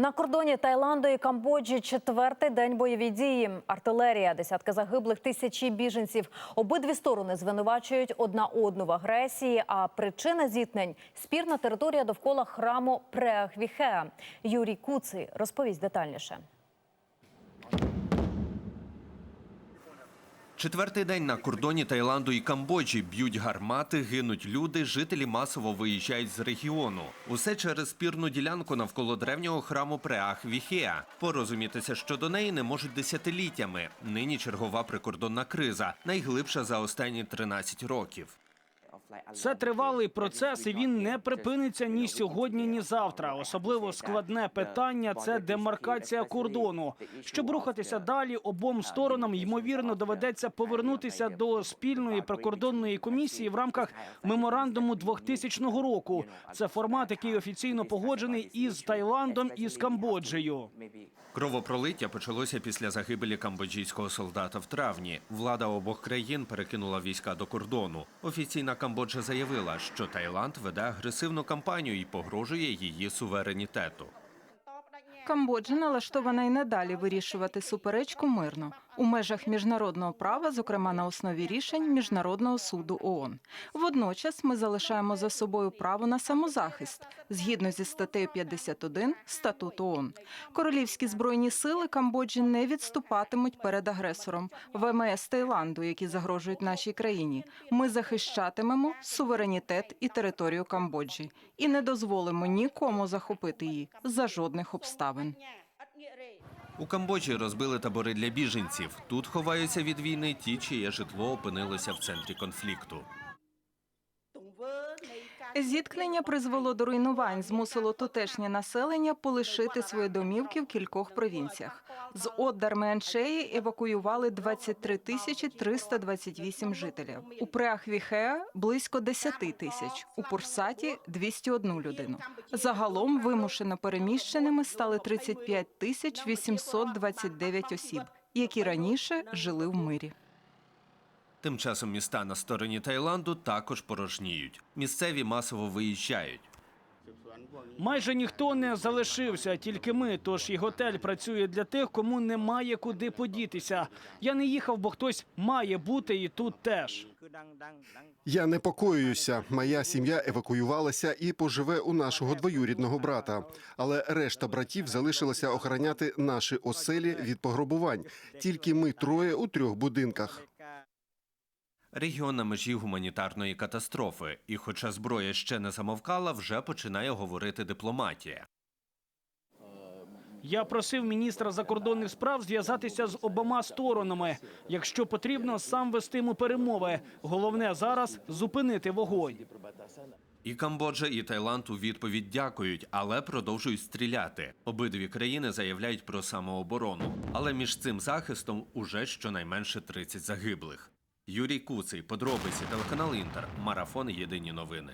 На кордоні Таїланду і Камбоджі четвертий день бойові дії. Артилерія, десятки загиблих, тисячі біженців. Обидві сторони звинувачують одна одну в агресії. А причина зіткнень спірна територія довкола храму Преахвіхеа. Юрій Куций розповість детальніше. Четвертий день на кордоні Таїланду і Камбоджі б'ють гармати, гинуть люди, жителі масово виїжджають з регіону. Усе через спірну ділянку навколо древнього храму Преах Віхеа. Порозумітися щодо неї не можуть десятиліттями. Нині чергова прикордонна криза, найглибша за останні 13 років. Це тривалий процес, і він не припиниться ні сьогодні, ні завтра. Особливо складне питання це демаркація кордону. Щоб рухатися далі, обом сторонам ймовірно доведеться повернутися до спільної прикордонної комісії в рамках меморандуму 2000 року. Це формат, який офіційно погоджений із Таїландом і з Камбоджею. Кровопролиття почалося після загибелі камбоджійського солдата в травні. Влада обох країн перекинула війська до кордону. Офіційна Камбоджа заявила, що Таїланд веде агресивну кампанію і погрожує її суверенітету. Камбоджа налаштована й надалі вирішувати суперечку мирно у межах міжнародного права, зокрема на основі рішень міжнародного суду ООН. Водночас ми залишаємо за собою право на самозахист згідно зі статтею 51 статуту ООН. Королівські збройні сили Камбоджі не відступатимуть перед агресором ВМС Таїланду, які загрожують нашій країні. Ми захищатимемо суверенітет і територію Камбоджі і не дозволимо нікому захопити її за жодних обставин. У Камбоджі розбили табори для біженців. Тут ховаються від війни ті, чиє житло опинилося в центрі конфлікту. Зіткнення призвело до руйнувань, змусило тутешнє населення полишити свої домівки в кількох провінціях. З Оддар-Меншеї евакуювали 23 тисячі 328 жителів. У Преахвіхеа – близько 10 тисяч, у Пурсаті – 201 людину. Загалом вимушено переміщеними стали 35 тисяч 829 осіб, які раніше жили в мирі. Тим часом міста на стороні Таїланду також порожніють. Місцеві масово виїжджають. Майже ніхто не залишився, тільки ми. Тож і готель працює для тих, кому немає куди подітися. Я не їхав, бо хтось має бути і тут теж. Я непокоююся. Моя сім'я евакуювалася і поживе у нашого двоюрідного брата. Але решта братів залишилася охороняти наші оселі від пограбувань. Тільки ми троє у трьох будинках. Регіон на межі гуманітарної катастрофи. І хоча зброя ще не замовкала, вже починає говорити дипломатія. Я просив міністра закордонних справ зв'язатися з обома сторонами. Якщо потрібно, сам вестиму перемови. Головне зараз зупинити вогонь. І Камбоджа, і Таїланд у відповідь дякують, але продовжують стріляти. Обидві країни заявляють про самооборону. Але між цим захистом уже щонайменше 30 загиблих. Юрій Куций, подробиці, телеканал Інтер, марафон. Єдині новини.